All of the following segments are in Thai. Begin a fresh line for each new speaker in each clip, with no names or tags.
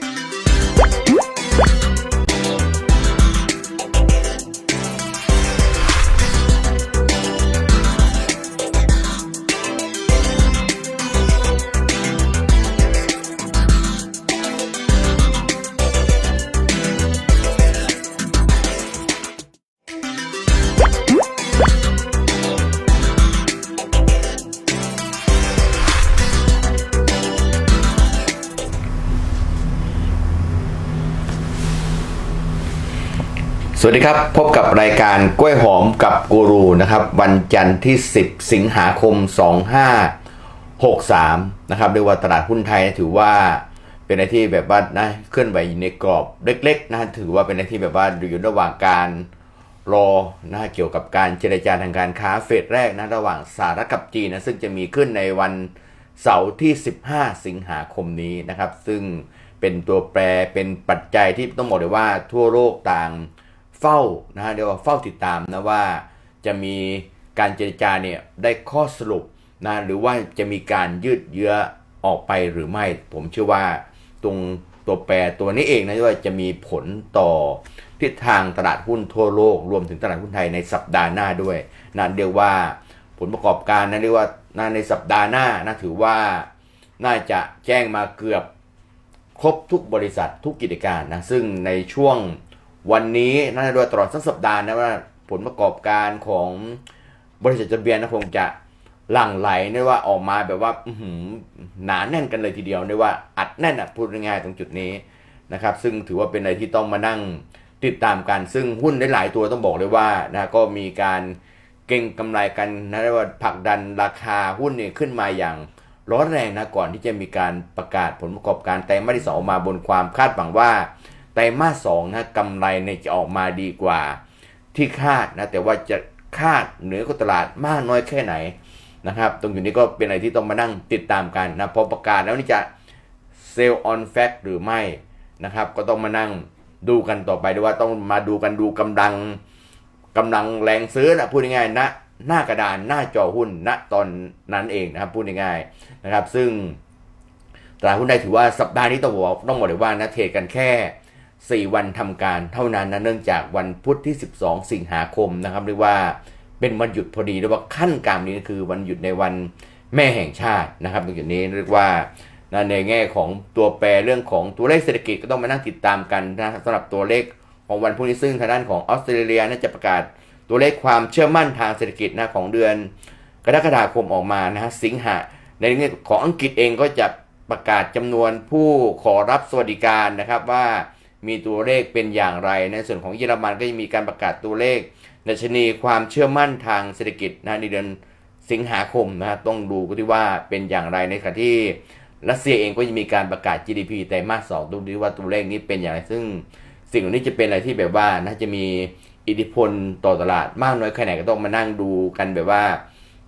you สวัสดีครับ พบกับรายการกล้วยหอมกับกูรูนะครับ วันจันทร์ที่ 10 สิงหาคม 2563 นะครับเรียกว่าตลาดหุ้นไทยนะถือว่าเป็นอะไรที่แบบว่านะเคลื่อนไหวอยู่ในกรอบเล็กๆนะถือว่าเป็นอะไรที่แบบว่าอยู่ระหว่างการรอนะเกี่ยวกับการเจรจาทางการค้าเฟสแรกนะระหว่างสหรัฐกับจีนนะซึ่งจะมีขึ้นในวันเสาร์ที่ 15 สิงหาคมนี้นะครับ ซึ่งเป็นตัวแปรเป็นปัจจัยที่ต้องบอกเลยว่าทั่วโลกต่าง เฝ้านะฮะเรียกว่าเฝ้าติดตามนะว่าจะมีการเจรจาเนี่ยได้ข้อสรุปนะหรือว่าจะมีการยืดเยื้อออกไปหรือไม่ ผมเชื่อว่าตรงตัวแปรตัวนี้เองนะว่าจะมีผลต่อทิศทางตลาดหุ้นทั่วโลก รวมถึงตลาดหุ้นไทยในสัปดาห์หน้าด้วยนะเรียกว่าผลประกอบการนะเรียกว่านะในสัปดาห์หน้านะถือว่าน่าจะแจ้งมาเกือบครบทุกบริษัททุกกิจการนะซึ่งในช่วง วันนี้น่าจะด้วยตลอดทั้งสัปดาห์นะว่าผลประกอบการของบริษัทจดทะเบียนนะคงจะหลั่งไหลเรียว่าออกมาแบบว่าหืหนาแน่นกันเลยทีเดียวเรียว่าอัดแน่นอะพูดง่ายๆตรงจุดนี้นะครับ ซึ่งถือว่าเป็นอะไรที่ต้องมานั่งติดตามกัน ซึ่งหุ้นหลายๆตัวต้องบอกเลยว่านะก็มีการเก็งกำไรกันนะเรียกว่าผลักดันราคาหุ้นเนี่ยขึ้นมาอย่างร้อนแรงนะก่อนที่จะมีการประกาศผลประกอบการไตรมาสที่สองมาบนความคาดหวังว่า ไตรมาสสองนะกำไรเนี่ยจะออกมาดีกว่าที่คาดนะแต่ว่าจะคาดเหนือกว่าตลาดมากน้อยแค่ไหนนะครับ ตรงจุดนี้ก็เป็นอะไรที่ต้องมานั่งติดตามกันนะพอประกาศแล้วนี่จะเซลล์ออนแฟกหรือไม่นะครับ ก็ต้องมานั่งดูกันต่อไปด้วยว่าต้องมาดูกันดูกำลังกำลังแรงซื้อนะพูดง่ายๆณหน้ากระดานหน้าจอหุ้นณตอนนั้นเองนะครับพูดง่ายๆนะครับ ซึ่งตลาดหุ้นไทยถือว่าสัปดาห์นี้ต้องบอกต้องบอกเลยว่านะเทรดกันแค่ 4 วันทำการเท่านั้นนะเนื่องจากวันพุธที่ 12 สิงหาคมนะครับเรียกว่าเป็นวันหยุดพอดีเรียกว่าขั้นกลางนี้คือวันหยุดในวันแม่แห่งชาตินะครับตรงจุดนี้เรียกว่าในแง่ของตัวแปรเรื่องของตัวเลขเศรษฐกิจก็ต้องมานั่งติดตามกันนะสำหรับตัวเลขของวันพรุ่งนี้ซึ่งทางด้านของออสเตรเลียน่าจะประกาศตัวเลขความเชื่อมั่นทางเศรษฐกิจนะของเดือนกรกฎาคมออกมานะฮะสิงหาในเรื่องของอังกฤษเองก็จะประกาศจำนวนผู้ขอรับสวัสดิการนะครับว่า มีตัวเลขเป็นอย่างไร ในส่วนของเยอรมันก็จะมีการประกาศตัวเลขดัชนีความเชื่อมั่นทางเศรษฐกิจนะในเดือนสิงหาคมนะต้องดูกันที่ว่าเป็นอย่างไรในขณะที่รัสเซียเองก็จะมีการประกาศ GDP ไตรมาสสองดูดีว่าตัวเลขนี้เป็นอย่างไร ซึ่งสิ่งเหล่านี้จะเป็นอะไรที่แบบว่าน่าจะมีอิทธิพลต่อตลาดมากน้อยแค่ไหนก็ต้องมานั่งดูกันแบบว่า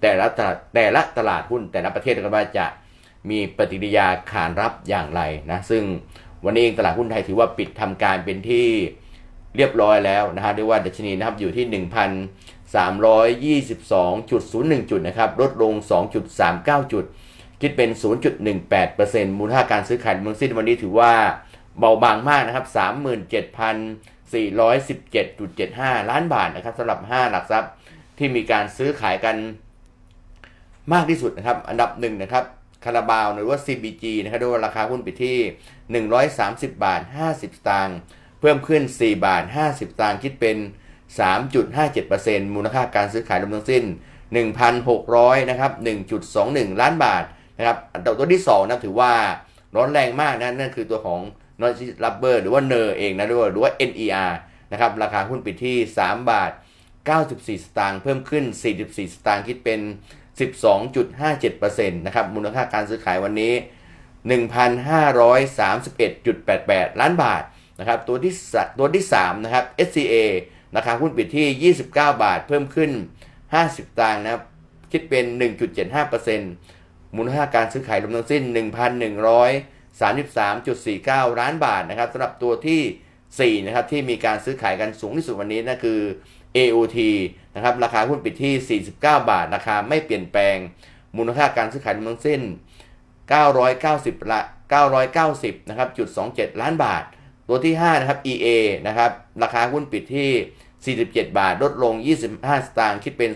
แต่ละตลาดแต่ละตลาดหุ้นแต่ละประเทศก็ว่าจะมีปฏิกิริยาขานรับอย่างไรนะซึ่ง วันนี้เองตลาดหุ้นไทยถือว่าปิดทำการเป็นที่เรียบร้อยแล้วนะฮะเรียกว่าดัชนีนะครับอยู่ที่ 1,322.01 จุดนะครับลดลง 2.39 จุด คิดเป็น 0.18%มูลค่าการซื้อขายเมืองสิ้นวันนี้ถือว่าเบาบางมากนะครับ 37,417.75 ล้านบาทนะครับสำหรับ 5 หลักทรัพย์ที่มีการซื้อขายกันมากที่สุดนะครับ อันดับหนึ่งนะครับ คาราบาวหรือว่า CBG นะครับด้วยราคาหุ้นไปที่ 130 บาท 50 สตางค์เพิ่มขึ้น 4 บาท 50 สตางค์คิดเป็น 3.57%มูลค่าการซื้อขายรวมทั้งสิ้น 1,600นะครับ1.21 ล้านบาทนะครับอันดับตัวที่2นะถือว่าร้อนแรงมากนะนั่นคือตัวของ n o i s y Rubber หรือว่าเนอร์เองนะหรือว่าหรือว่า NER นะครับราคาหุ้นปิดที่ 3 บาท 94 สตางค์เพิ่มขึ้น 44 สตางค์คิดเป็น 12.57%นะครับมูลค่าการซื้อขายวันนี้ 1,531.88 ล้านบาทนะครับตัวที่สตัวที่3นะครับ SCA ราคาหุ้นปิดที่ 29 บาทเพิ่มขึ้น 50ตางค์นะครับคิดเป็น 1.75%มูลค่าการซื้อขายรวมทั้งสิ้น 1,133.49 ล้านบาทนะครับสำหรับตัวที่4นะครับที่มีการซื้อขายกันสูงที่สุดวันนี้นั่นคือ AOT นะครับราคาหุ้นปิดที่ 49 บาท ราคาไม่เปลี่ยนแปลง มูลค่าการซื้อขายรวมทั้งสิ้น 990ละ990นะครับจุด27 ล้านบาท ตัวที่ 5 นะครับ EA นะครับ ราคาหุ้นปิดที่ 47 บาท ลดลง 25 สตางค์ คิดเป็น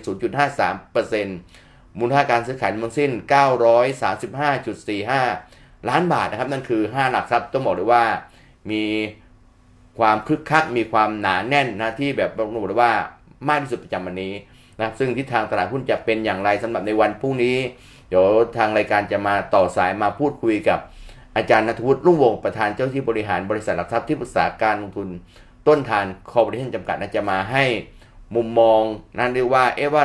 0.53%มูลค่าการซื้อขายทั้งสิ้น 935.45 ล้านบาทนะครับ นั่นคือ 5 หลักทรัพย์ต้องบอกเลยว่า มีความคึกคัก มีความหนาแน่นนะที่แบบต้องบอกเลยว่า มากที่สุดประจำวันนี้นะซึ่งทิศทางตลาดหุ้นจะเป็นอย่างไรสำหรับในวันพรุ่งนี้ เดี๋ยวทางรายการจะมาต่อสายมาพูดคุยกับอาจารย์นทวุฒิรุ่งวงศ์ประธานเจ้าที่บริหารบริษัทหลักทรัพย์ที่ปรึกษาการลงทุนต้นทานคอร์ปอเรชั่นจำกัดนะจะมาให้มุมมองนั่นเรียกว่าเอ๊ะว่า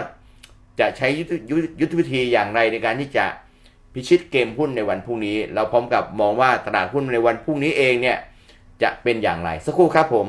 จะใช้ยุยยุทธวิธีอย่างไรในการที่จะพิชิตเกมหุ้นในวันพรุ่งนี้ เราพร้อมกับมองว่าตลาดหุ้นในวันพรุ่งนี้เองเนี่ยจะเป็นอย่างไรสักครู่ครับผม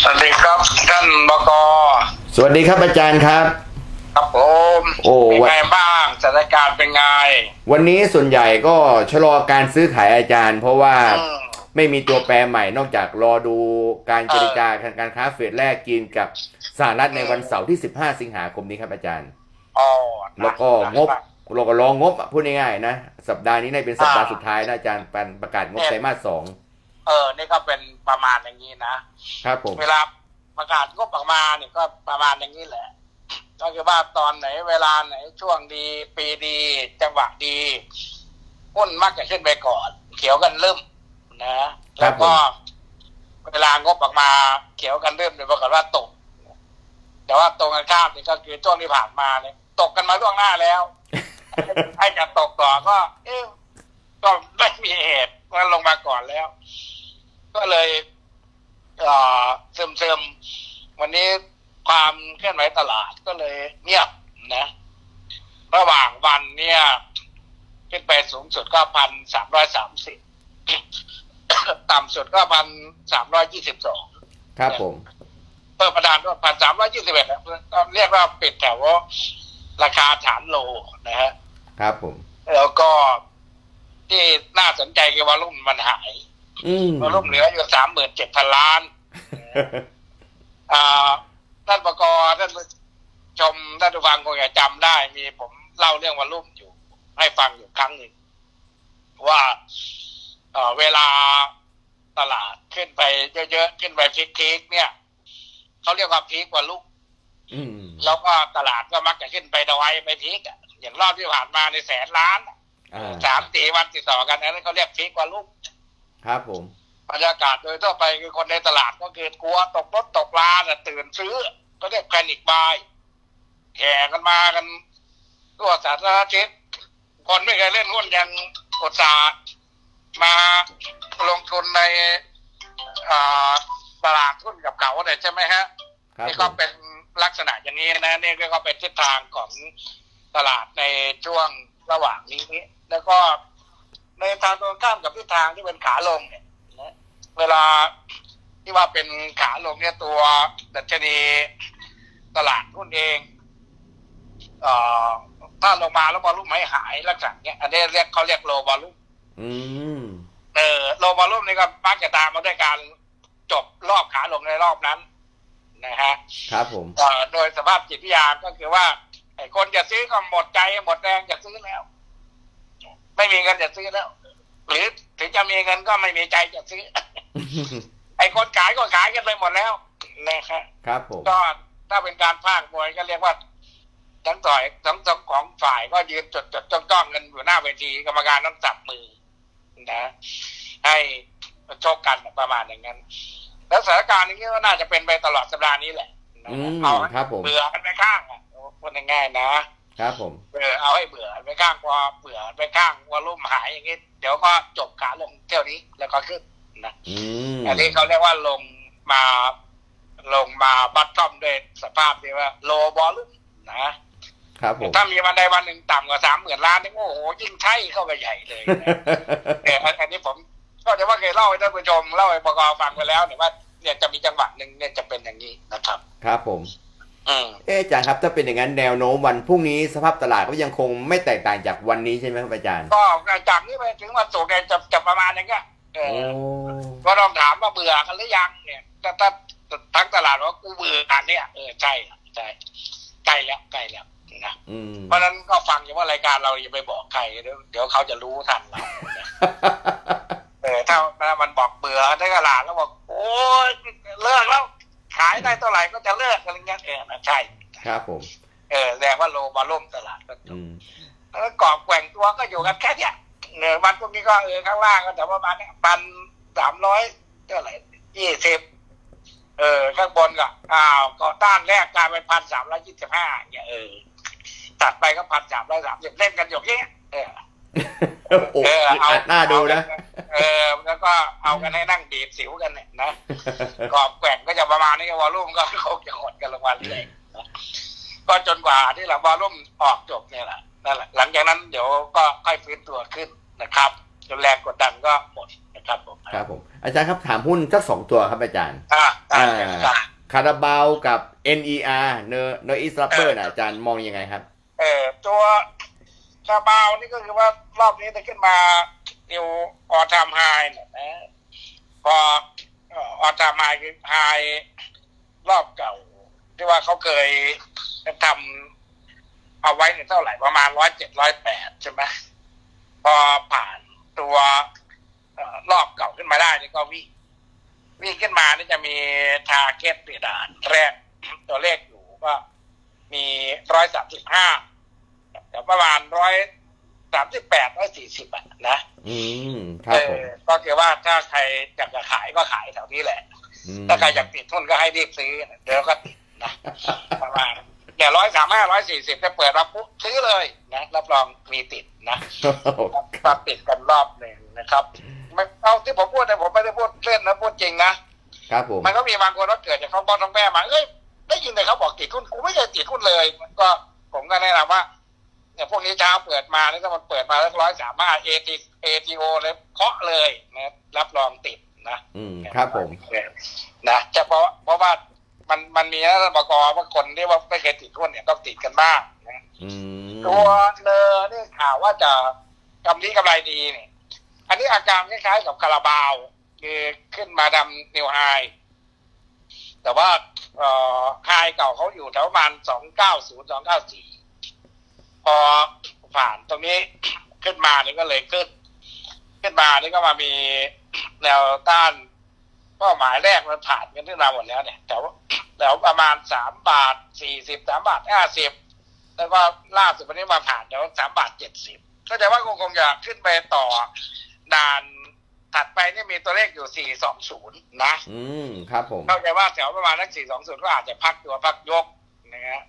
สวัสดีครับท่านบก
สวัสดีครับอาจารย์ครับ
ครับผม
โอ้
เป็น
วัน
ไงบ้างสถานการณ์เป็นไง
วันนี้ส่วนใหญ่ก็ชะลอการซื้อขายอาจารย์ เพราะว่า
อืม
ไม่มีตัวแปรใหม่นอกจากรอดูการเจรจาการค้าเฟดแรกจีนกับสหรัฐในวันเสาร์ที่ 15 สิงหาคมนี้ครับอาจารย์
อ๋อ
แล้วก็งบเราก็รองงบอะพูดง่ายๆนะ สัปดาห์นี้ในเป็นสัปดาห์สุดท้ายนะอาจารย์การประกาศงบไตรมาสสอง
เออ นี่ก็เป็นประมาณอย่างนี้นะ
ครับผม
เวลา ประกาศงบออกมาเนี่ยก็ประมาณอย่างนี้แหละ ก็คือว่าตอนไหนเวลาไหนช่วงดี ปีดี จังหวะดีหุ้นมักจะขึ้นไปก่อน เขียวกันเริ่มนะแล้วก็เวลางบออกมาเขียวกันเริ่มเนี่ยปรากฏว่าตก แต่ว่าตรงกันข้ามนี่ก็คือช่วงที่ผ่านมาเนี่ยตกกันมาล่วงหน้าแล้วให้จะตกต่อก็ เอ๊ะก็ไม่มีเหตุมันลงมาก่อนแล้ว ก็เลย เอ่อเสริมๆวันนี้ความเคลื่อนไหวตลาดก็เลยเงียบนะ ระหว่างวันเนี่ยขึ้นไปสูงสุดก็พันสามร้อยสามสิบต่ำสุดก็พันสามร้อยยี่สิบสอง
ครับผม
เพิ่มประดานด้วยพันสามร้อยยี่สิบเอ็ดเรียกว่าปิดแถวราคาฐานโลนะฮะ
ครับผม
แล้วก็ที่น่าสนใจคือวอลุ่มมันหาย
อืม
วอลุ่มเหลืออยู่สามหมื่นเจ็ดพันล้านอ่าท่านประกรท่านผู้ชมท่านผู้ฟังคงจะจำได้ มีผมเล่าเรื่องวอลุ่มอยู่ ให้ฟังอยู่ครั้งหนึ่งว่าเอ่อเวลาตลาดขึ้นไปเยอะๆขึ้นไปพีคๆเนี่ยเขาเรียกว่าพีควอลุ่ม
อืม
แล้วก็ตลาดก็มักจะขึ้นไปดอยไปพีกอะอย่างรอบที่ผ่านมาในแสนล้านอะ
อ่า
สามสี่วันติดต่อกันอันนั้นเขาเรียกพีกว่าลูก
ครับผม
บรรยากาศโดยทั่วไปคือคนในตลาดก็คือกลัวตกรถตกลานอะตื่นซื้อ ก็เรียกแพนิกบายแห่กันมากันทั่วสาธารณชิตคนไม่เคยเล่นหุ้นยังอดสาห์มาลงทุนในอ่าตลาดหุ้นกับเขาเนี่ยใช่ไหมฮะ
ครับ
นี่
ผ
ก็
ม
เป็นลักษณะอย่างนี้นะนี่ก็เป็นทิศทางของตลาดในช่วงระหว่างนี้ แล้วก็ ในทางตรงข้ามกับทิศทางที่เป็นขาลงเนี่ยนะเวลาที่ว่าเป็นขาลงเนี่ยตัวดัชนีตลาดหุ้นเองเอ่อถ้าลงมาแล้วบอลลุ่มไม่หายลักษณะเนี้ยอันนี้เรียกเขาเรียกโลบอลลุ่ม
อืม
เออโลบอลลุ่มนี่ก็มักจะตามมาด้วยการจบรอบขาลงในรอบนั้น นะฮะ
ครับผม
เอ่อโดยสภาพจิตวิทยาก็คือว่าไอ้คนจะซื้อก็หมดใจหมดแรงจะซื้อแล้ว ไม่มีเงินจะซื้อแล้ว หรือถึงจะมีเงินก็ไม่มีใจจะซื้อ ไอ้คนขายก็ขายกันไปหมดแล้วนะครับ
ครับผม
ก็ถ้าเป็นการพากย์มวยก็เรียกว่าทั้งต่อยทั้งสองของฝ่ายก็ยืนจดจดจ้องจ้องกันอยู่หน้าเวทีกรรมการต้องจับมือนะ ให้โชคกันประมาณอย่างนั้น แล้วสถานการณ์นี้ก็น่าจะเป็นไปตลอดสัปดาห์นี้แหละนะ
อืม
เอาให้
ครับผม
เบื่อกันไปข้างอะพูดง่ายๆนะ ครับ
ผม
เออเอาให้เบื่อไปข้างพอเบื่อไปข้างวอลุ่มหายอย่างนี้เดี๋ยวก็จบขาลงเที่ยวนี้แล้วก็ขึ้นนะ
อืม
อันนี้เขาเรียกว่าลงมาลงมาบัตทอมด้วยสภาพที่ว่าโลบอลลุ่มนะครับ
ผม
ถ้ามีวันใดวันหนึ่งต่ำกว่าสามหมื่นล้านนี่โอ้โหยิ่งใช่เข้าไปใหญ่เลยนะเอออันอันนี้ผมก็จะว่าเคยเล่าให้ท่านผู้ชมเล่าให้ประกอบฟังไปแล้วเนี่ยว่าเนี่ยจะมีจังหวะหนึ่งเนี่ยจะเป็นอย่างนี้นะครับ
ครับผม
อืม
เอะอาจารย์ครับถ้าเป็นอย่างนั้นแนวโน้มวันพรุ่งนี้สภาพตลาดก็ยังคงไม่แตกต่างจากวันนี้ใช่ไหมครับอาจารย์
ก็จากนี้ไปถึงวันศุกร์เนี่ยจะจะประมาณอย่างเงี้ยเอ
โอ้
อก็ต้องถามว่าเบื่อกันหรือยังเนี่ยถ้าถ้าทั้งตลาดว่ากูเบื่อกันเนี่ยเออใช่ละใช่ใกล้แล้วใกล้แล้วนะ
อืม
เพราะฉะนั้นก็ฟังอยู่ว่ารายการเราอย่าไปบอกใครเดี๋ยวเดี๋ยวเขาจะรู้ทันเรานะเออถ้าถ้ามันบอกเบื่อทั้งตลาดแล้วบอกโอ้ยเลิกแล้ว ขายได้เท่าไหร่ก็จะเลิกอะไรเงี้ยเออนะใช่
ครับผม
เออแสดงว่าโลบอลล่มตลาดก็จ
อื
บ
ม
แล้วกรอบแกว่งตัวก็อยู่กันแค่เนี้ยเนื้อวันพวกนี้ก็เออข้างล่างก็แต่ประมาณเนี้ยพันสามร้อยเท่าไหร่ยี่สิบเออข้างบนก็อ้าวก็ต้านแรกกลายเป็นพันสามร้อยยี่สิบห้าเนี่ยเออตัดไปก็พันสามร้อยสามสิบเล่นกันอยู่อย่างเงี้ยเออ
โอ้โห
เออเอา
หน้าดูนะ
เออแล้ว ก็เอากันให้นั่งดีดสิวกันเนี่ยนะกรอบแกว่งก็จะประมาณนี้วอลลุ่มก็คงจะหดกันลงมาเรื่อยนะก็จนกว่าที่เราวอลลุ่มออกจบเนี่ยแหละนั่นแหละหลังจากนั้นเดี๋ยวก็ค่อยฟื้นตัวขึ้นนะครับจนแรงกดดันก็หมดนะครับผม
ครับผมอาจารย์ครับถามหุ้นสักสองตัวครับอาจารย์
อ่าอ่า
อ่า
ครับ
คาราบาวกับ NER เนอเนออิสลับเบอร์นะอาจารย์มองยังไงครับ
เออตัวชาบาวนี่ก็คือว่ารอบนี้จะขึ้นมา นิวออทามไฮเนี่ยนะพอออทามไฮคือไฮรอบเก่า ที่ว่าเขาเคยทำเอาไว้เนี่ยเท่าไหร่ประมาณร้อยเจ็ดร้อยแปดใช่ไหมพอผ่านตัวเอ่อรอบเก่าขึ้นมาได้นี่ก็วิ่งวิ่งขึ้นมานี่จะมีทาเก็ตด่านแรกตัวเลขอยู่ก็มีร้อยสามสิบห้าแต่ประมาณร้อย สามสิบแปดร้อยสี่สิบอะนะ
อืมครับผม
เออก็คือว่าถ้าใครอยากจะขายก็ขายแถวนี้แหละ
ม
ถ้าใครอยากติดทุนก็ให้รีบซื้อนะเดี๋ยวก็ติดนะประมาณอย่าร้อยสามห้าร้อยสี่สิบจะเปิดรับปุ๊บซื้อเลยนะรับรองมีติดนะ
ครั
มา
บ
ติดกันรอบหนึ่งนะครับไม่เอาที่ผมพูดเนี่ยผมไม่ได้พูดเล่นนะพูดจริงนะครับ
ผม
มันก็มีบางคนว่าเกิดจากเขาบอลท้องแม่มาเอ้ยได้ยินแต่เขาบอกติดหุ้นกูไม่เคยติดหุ้นเลย ก็ผมก็แนะนำว่า เนี่ยพวกนี้เช้าเปิดมาแล้วถ้ามันเปิดมาแล้วร้อยสามห้าเอทีเอทีโอเลยเคาะเลยนะรับรองติดนะ
อืมครับผม
นะเฉพาะเพราะว่ามันมันมีนะบกว่าคนที่ว่าไม่เคยติดหุ้นเนี่ยต้องติดกันบ้างนะ
อืม
ตัวเนอนี่ข่าวว่าจะกำนี้กำไรดีเนี่ยอันนี้อาการคล้ายๆกับคาราบาวคือขึ้นมาดำนิวไฮแต่ว่าเอ่อไฮเก่าเขาอยู่แถวประมาณสองเก้าศูนย์สองเก้าสี่ พอผ่านตรงนี้ขึ้นมานี่ก็เลยขึ้น ขึ้นมานี่ก็มามีแนวต้านเป้าหมายแรกมันผ่านกันขึ้นมาหมดแล้วเนี่ย แต่ว่าแต่ว่าประมาณสามบาทสี่สิบสามบาทห้าสิบแล้วก็ล่าสุดวันนี้มาผ่านแล้วสามบาทเจ็ดสิบก็จะว่าคงคงจะขึ้นไปต่อด่านถัดไปนี่มีตัวเลขอยู่สี่สองศูนย์นะ
อืมครับผม
เข้าใจว่าแถวประมาณนักสี่สองศูนย์ก็อาจจะพักตัวพักยกนะฮะ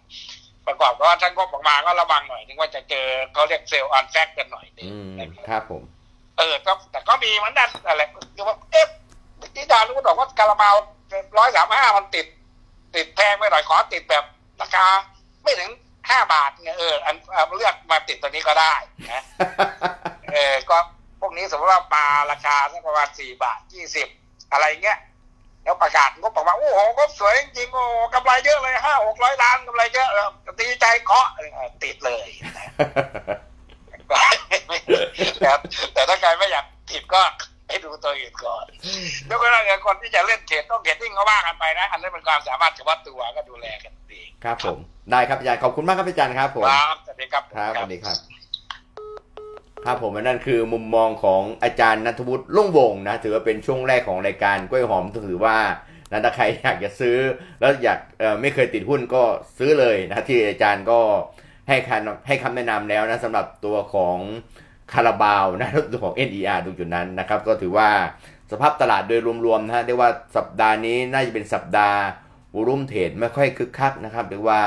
ประกอบกับว่าท่านก็ออกมาก็ระวังหน่อยนึงว่าจะเจอเขาเรียกเซลล์ออนแฟกกันหน่อยหนึง
อืม
นะครับ
ครับผม
เออก็แต่ก็มีเหมือนกันอะไรคือว่าเอ๊ะที่ดารู้บอกว่าคาราบาวร้อยสามห้ามันติด ติดแพงไปหน่อยขอติดแบบราคาไม่ถึงห้าบาทเนี่ยเอออันเอาเลือกมาติดตัวนี้ก็ได้นะเออก็พวกนี้สมมติว่าปลาราคาสักประมาณสี่บาทยี่สิบอะไรเงี้ย แล้วประกาศงบออกมาโอ้โหงบสวยจริงๆโอ้โหกำไรเยอะเลยห้าหกร้อยล้านกำไรเยอะเออดีใจเคาะเออติดเลยนะแต่แต่ถ้าใครไม่อยากติดก็ให้ดูตัวอื่นก่อนยกเว้นว่าคนที่จะเล่นเทรดต้องเทรดดิ้งก็ว่ากันไปนะ อันนั้นเป็นความสามารถเฉพาะตัวก็ดูแลกันเอง
ครับผม ได้ครับอาจารย์ขอบคุณมากครับอาจารย์ครับผม
ครับสวัสดีครับ
ครับสวัสดีครับ ครับผมนั่นคือมุมมองของอาจารย์นัทวุฒิลุ่งวงนะถือว่าเป็นช่วงแรกของรายการกล้วยหอมถือว่านะถ้าใครอยากจะซื้อแล้วอยากไม่เคยติดหุ้นก็ซื้อเลยนะที่อาจารย์ก็ให้คำให้คำแนะนำแล้วนะสำหรับตัวของคาราบาวนะตัวของ NER ตรงจุดนั้นนะครับ ก็ถือว่าสภาพตลาดโดยรวมๆนะฮะเรียกว่าสัปดาห์นี้น่าจะเป็นสัปดาห์วอลุ่มเทรดไม่ค่อยคึกคักนะครับเรียกว่า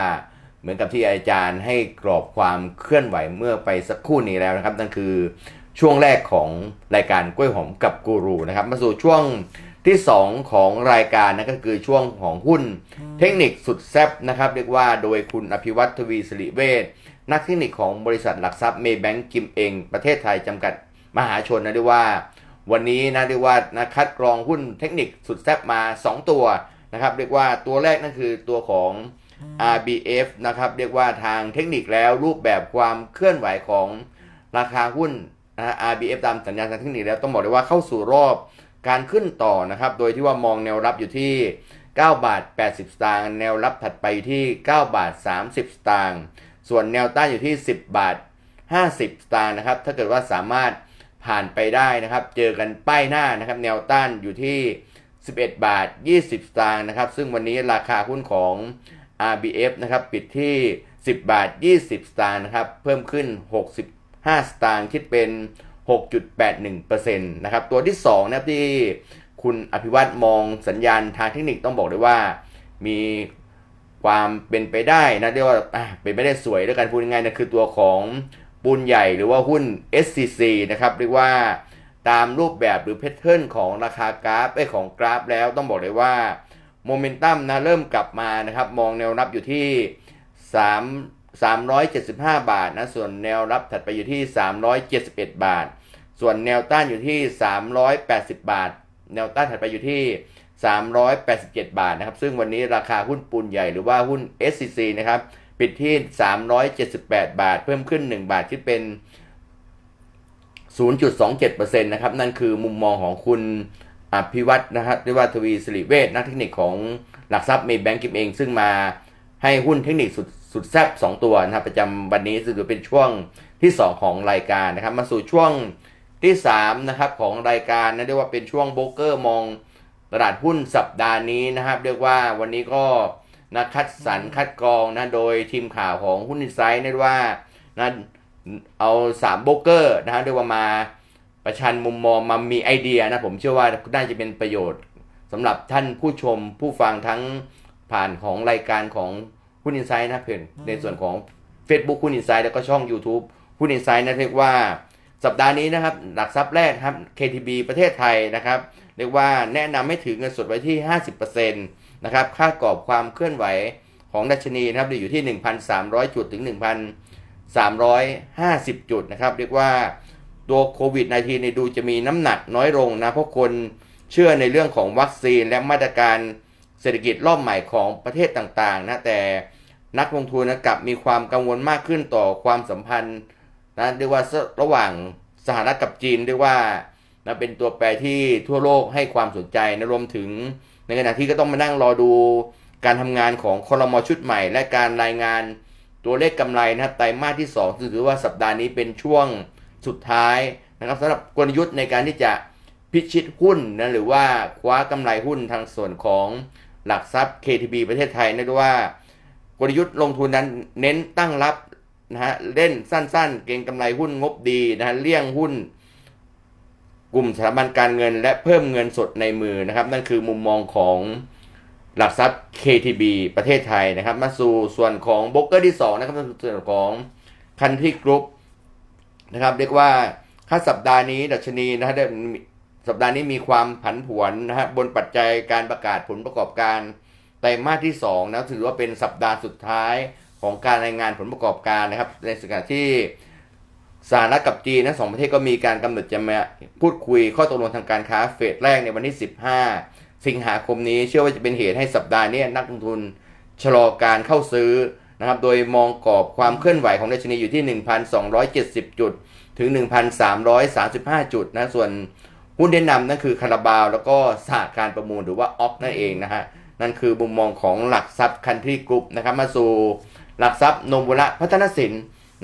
เหมือนกับที่อาจารย์ให้กรอบความเคลื่อนไหวเมื่อไปสักครู่นี้แล้วนะครับ นั่นคือช่วงแรกของรายการกล้วยหอมกับกูรูนะครับ มาสู่ช่วงที่ 2 ของรายการนั่นก็คือช่วงของหุ้นเทคนิคสุดแซบนะครับเรียกว่าโดยคุณอภิวัตทวีสิริเวชนักเทคนิคของบริษัทหลักทรัพย์เมย์แบงก์กิมเอง ประเทศไทยจำกัดมหาชนนะเรียกว่า วันนี้นะเรียกว่านะคัดกรองหุ้นเทคนิคสุดแซ่บมา 2 ตัวนะครับเรียกว่าตัวแรกนั่นคือตัวของ RBF นะครับเรียกว่าทางเทคนิคแล้วรูปแบบความเคลื่อนไหวของราคาหุ้นนะ RBF ตามสัญญาณทางเทคนิคแล้วต้องบอกเลยว่าเข้าสู่รอบการขึ้นต่อนะครับ โดยที่ว่ามองแนวรับอยู่ที่ 9 บาท 80 สตางค์แนวรับถัดไปอยู่ที่ 9 บาท 30 สตางค์ส่วนแนวต้านอยู่ที่ 10 บาท 50 สตางค์นะครับ ถ้าเกิดว่าสามารถผ่านไปได้นะครับ เจอกันป้ายหน้านะครับ แนวต้านอยู่ที่ 11 บาท 20 สตางค์นะครับ ซึ่งวันนี้ราคาหุ้นของ RBF นะครับปิดที่ 10 บาท 20 สตางค์นะครับเพิ่มขึ้น 65 สตางค์คิดเป็น 6.81%นะครับตัวที่2นะครับที่คุณอภิวัตมองสัญญาณทางเทคนิคต้องบอกเลยว่า มีความเป็นไปได้นะเรียกว่าอะเป็นไปได้สวยด้วยกันพูดง่ายๆนะคือตัวของปูนใหญ่หรือว่าหุ้น SCC นะครับเรียกว่าตามรูปแบบหรือแพทเทิร์นของราคากราฟไอของกราฟแล้วต้องบอกเลยว่า โมเมนตัมนะเริ่มกลับมานะครับ มองแนวรับอยู่ที่ 3 375 บาทนะ ส่วนแนวรับถัดไปอยู่ที่ 371 บาท ส่วนแนวต้านอยู่ที่ 380 บาท แนวต้านถัดไปอยู่ที่ 387 บาทนะครับ ซึ่งวันนี้ราคาหุ้นปูนใหญ่หรือว่าหุ้น SCC นะครับ ปิดที่ 378 บาท เพิ่มขึ้น 1 บาทคิดเป็น 0.27%นะครับ นั่นคือมุมมองของคุณ อภิวัตนะครับเรียกว่าทวีสิริเวชนักเทคนิคของหลักทรัพย์เมย์แบงก์กิมเอง ซึ่งมาให้หุ้นเทคนิคสุดสุดแซบ2 ตัวนะครับประจำวันนี้ซึ่งถือเป็นช่วงที่ 2 ของรายการนะครับ มาสู่ช่วงที่3นะครับของรายการนะเรียกว่าเป็นช่วงโบกเกอร์มองตลาดหุ้นสัปดาห์นี้นะครับ เรียกว่าวันนี้ก็นะคัดสรรคัดกรองนะโดยทีมข่าวของหุ้นอินไซด์เรียกว่านะเอา3โบกเกอร์นะฮะเรียกว่ามา ประชันมุมมองมามีไอเดียนะผมเชื่อว่าน่าจะเป็นประโยชน์สำหรับท่านผู้ชมผู้ฟังทั้งผ่านของรายการของหุ้นอินไซด์นะเพื่อนในส่วนของ Facebook หุ้นอินไซด์แล้วก็ช่อง YouTube หุ้นอินไซด์นะเรียกว่าสัปดาห์นี้นะครับ หลักทรัพย์แรกครับ KTB ประเทศไทยนะครับ เรียกว่าแนะนำให้ถือเงินสดไว้ที่ 50%นะครับค่ากรอบความเคลื่อนไหวของดัชนีนะครับอยู่ที่ 1,300 จุดถึง 1,350 จุดนะครับ เรียกว่า ตัวโควิด -19 เนี่ยดูจะมีน้ำหนักน้อยลงนะเพราะคนเชื่อในเรื่องของวัคซีนและมาตรการเศรษฐกิจรอบใหม่ของประเทศต่างๆนะแต่นักลงทุนนะกลับมีความกังวลมากขึ้นต่อความสัมพันธ์นะเรียกว่าระหว่างสหรัฐกับจีนเรียกว่านะเป็นตัวแปรที่ทั่วโลกให้ความสนใจนะรวมถึงในขณะที่ก็ต้องมานั่งรอดูการทำงานของคอรมอชุดใหม่ และการรายงานตัวเลขกำไรนะครับไตรมาสที่2ซึ่งถือว่าสัปดาห์นี้เป็นช่วง สุดท้ายนะครับสำหรับกลยุทธ์ในการที่จะพิชิตหุ้นนะหรือว่าคว้ากำไรหุ้นทางส่วนของหลักทรัพย์ KTB ประเทศไทยนะด้วยว่ากลยุทธ์ลงทุนนั้นเน้นตั้งรับนะฮะเล่นสั้นๆ เก็งกำไรหุ้นงบดีนะฮะเลี่ยงหุ้น กลุ่มสถาบันการเงิน และเพิ่มเงินสดในมือนะครับ นั่นคือมุมมองของหลักทรัพย์ KTB ประเทศไทยนะครับ มาสู่ส่วนของโบรกเกอร์ที่2นะครับส่วนของ Country Group นะครับ เรียกว่าค่าสัปดาห์นี้ดัชนีนะฮะสัปดาห์นี้มีความผันผวนนะฮะบนปัจจัยการประกาศผลประกอบการไตรมาสที่2นะถือว่าเป็นสัปดาห์สุดท้ายของการรายงานผลประกอบการนะครับ ในสถานที่สหรัฐกับจีนนะสองประเทศก็มีการกำหนดจะมาพูดคุยข้อตกลงทางการค้าเฟสแรกในวันที่ 15 สิงหาคมนี้เชื่อว่าจะเป็นเหตุให้สัปดาห์นี้นักลงทุนชะลอการเข้าซื้อ นะครับโดยมองกรอบความเคลื่อนไหวของดัชนีอยู่ที่ 1,270 จุด ถึง 1,335 จุดนะส่วนหุ้นแนะนำนั่นคือคาราบาว แล้วก็สหการประมูลหรือว่าออฟนั่นเองนะฮะนั่นคือมุมมองของหลักทรัพย์คันทรีกรุ๊ปนะครับมาสู่หลักทรัพย์นมบุระพัฒนสิน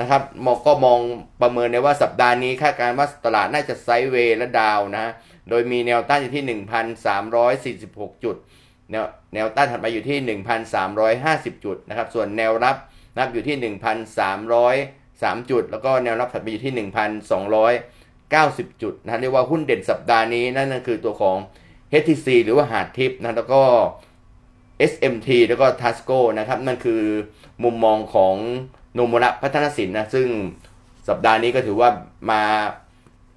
นะครับมองก็มองประเมินในว่าสัปดาห์นี้คาดการณ์ว่าตลาดน่าจะไซด์เวย์และดาวน์นะฮะโดยมีแนวต้านอยู่ที่ 1,346 จุด แนวแนวต้านถัดไปอยู่ที่ 1,350 จุดนะครับ ส่วนแนวรับนับอยู่ที่ 1,303 จุด แล้วก็แนวรับถัดไปอยู่ที่ 1,290 จุดนะเรียกว่าหุ้นเด่นสัปดาห์นี้นั่นก็คือตัวของ HTC หรือว่าหาดทิปนะแล้วก็ SMT แล้วก็ Tasco นะครับ นั่นคือมุมมองของโนมุระพัฒนสินนะซึ่งสัปดาห์นี้ก็ถือว่ามา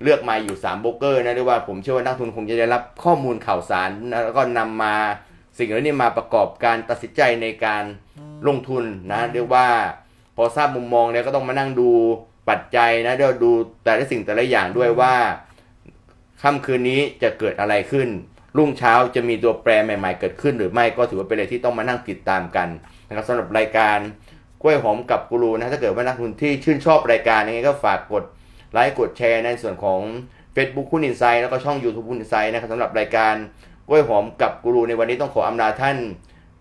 เลือกมาอยู่3โบรกเกอร์นะเรียกว่าผมเชื่อว่านักทุนคงจะได้รับข้อมูลข่าวสารนะแล้วก็นำมา สิ่งเหล่านี้มาประกอบการตัดสินใจในการลงทุนนะเรียกว่าพอทราบมุมมองแล้วก็ต้องมานั่งดูปัจจัยนะเดี๋ยวดูแต่ละสิ่งแต่ละอย่างด้วยว่าค่ำคืนนี้จะเกิดอะไรขึ้น รุ่งเช้าจะมีตัวแปรใหม่ ๆ เกิดขึ้น หรือไม่ก็ถือว่าเป็นอะไรที่ต้องมานั่งติดตามกันนะครับสำหรับรายการกล้วยหอมกับกูรูนะถ้าเกิดว่านักลงทุนที่ชื่นชอบรายการยังไงก็ฝากกดไลค์กดแชร์ในส่วนของ Facebook คุณอินไซด์แล้วก็ช่อง YouTube คุณอินไซด์นะครับสำหรับรายการ กล้วยหอมกับกูรูในวันนี้ต้องขออำลาท่าน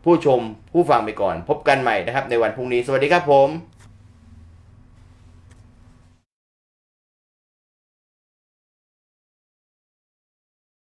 ผู้ชมผู้ฟังไปก่อน พบกันใหม่นะครับในวันพรุ่งนี้ สวัสดีครับผม